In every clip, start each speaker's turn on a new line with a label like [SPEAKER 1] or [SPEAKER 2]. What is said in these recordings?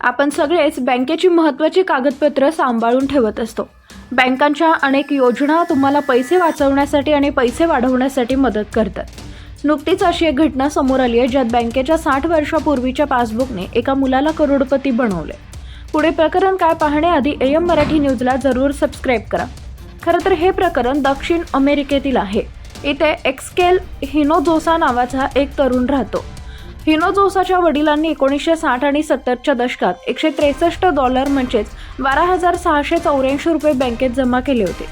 [SPEAKER 1] आपण सगळेच बँकेची महत्त्वाची कागदपत्रं सांभाळून ठेवत असतो. बँकांच्या अनेक योजना तुम्हाला पैसे वाचवण्यासाठी आणि पैसे वाढवण्यासाठी मदत करतात. नुकतीच अशी एक घटना समोर आली आहे ज्यात बँकेच्या साठ वर्षापूर्वीच्या पासबुकने एका मुलाला करोडपती बनवले. पुढे प्रकरण काय पाहण्याआधी ए एम मराठी न्यूजला जरूर सबस्क्राईब करा. खरं तर हे प्रकरण दक्षिण अमेरिकेतील आहे. इथे एक्सकेल हिनोजोसा नावाचा एक तरुण राहतो. हिनोजोसाच्या वडिलांनी एकोणीसशे साठ आणि सत्तरच्या दशकात एकशे त्रेसष्ट डॉलर म्हणजेच बारा हजार सहाशे चौऱ्याऐंशी रुपये बँकेत जमा केले होते.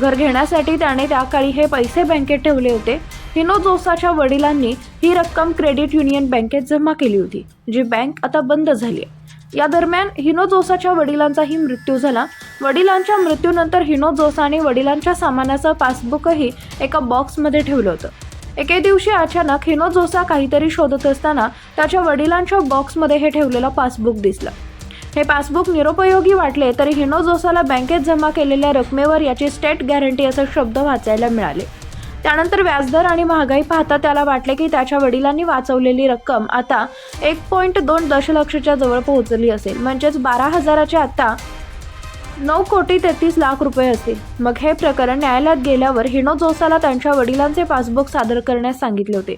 [SPEAKER 1] घर घेण्यासाठी त्याने त्या काळी हे पैसे बँकेत ठेवले होते. हिनोजोसाच्या वडिलांनी ही रक्कम क्रेडिट युनियन बँकेत जमा केली होती जी बँक आता बंद झाली आहे या दरम्यान हिनोजोसाच्या वडिलांचाही मृत्यू झाला. वडिलांच्या मृत्यूनंतर हिनोजोसाने वडिलांच्या सामानाचं पासबुकही एका बॉक्समध्ये ठेवलं होतं. एके दिवशी अचानक हिनोझोसा काहीतरी शोधत असताना त्याच्या वडिलांच्या बॉक्समध्ये हे ठेवलेलं पासबुक दिसलं. हे पासबुक निरुपयोगी वाटले तरी हिनोझोसाला बँकेत जमा केलेल्या रकमेवर याची स्टेट गॅरंटी असे शब्द वाचायला मिळाले. त्यानंतर व्याजदर आणि महागाई पाहता त्याला वाटले की त्याच्या वडिलांनी वाचवलेली रक्कम आता एक पॉईंट दोन दशलक्षच्या जवळ पोहोचली असेल. म्हणजेच बारा हजाराचे आता नऊ कोटी तेहतीस लाख रुपये असतील मग हे प्रकरण न्यायालयात गेल्यावर हिनोजोसाला त्यांच्या वडिलांचे पासबुक सादर करण्यास सांगितले होते.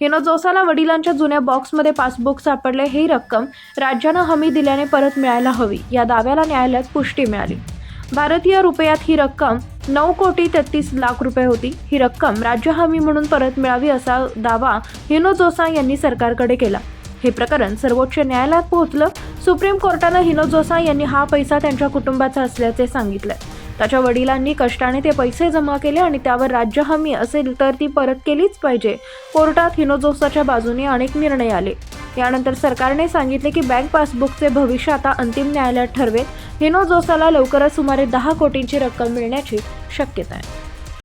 [SPEAKER 1] हिनोजोसाला वडिलांच्या जुन्या बॉक्समध्ये पासबुक सापडले ही रक्कम राज्यानं हमी दिल्याने परत मिळायला हवी या दाव्याला न्यायालयात पुष्टी मिळाली. भारतीय रुपयात ही रक्कम नऊ कोटी तेहतीस लाख रुपये होती. ही रक्कम राज्य हमी म्हणून परत मिळावी असा दावा हिनोजोसा यांनी सरकारकडे केला. हे प्रकरण सर्वोच्च न्यायालयात पोहोचलं. सुप्रीम कोर्टानं हिनोजोसा यांनी हा पैसा त्यांच्या कुटुंबाचा असल्याचे सांगितलं. त्याच्या वडिलांनी कष्टाने ते पैसे जमा केले आणि त्यावर राज्य हमी असेल तर ती परत केलीच पाहिजे. कोर्टात हिनोजोसाच्या बाजूने अनेक निर्णय आले. यानंतर सरकारने सांगितले की बँक पासबुकचे भविष्य आता अंतिम न्यायालयात ठरवेल. हिनोजोसाला लवकरच सुमारे दहा कोटींची रक्कम मिळण्याची शक्यता आहे.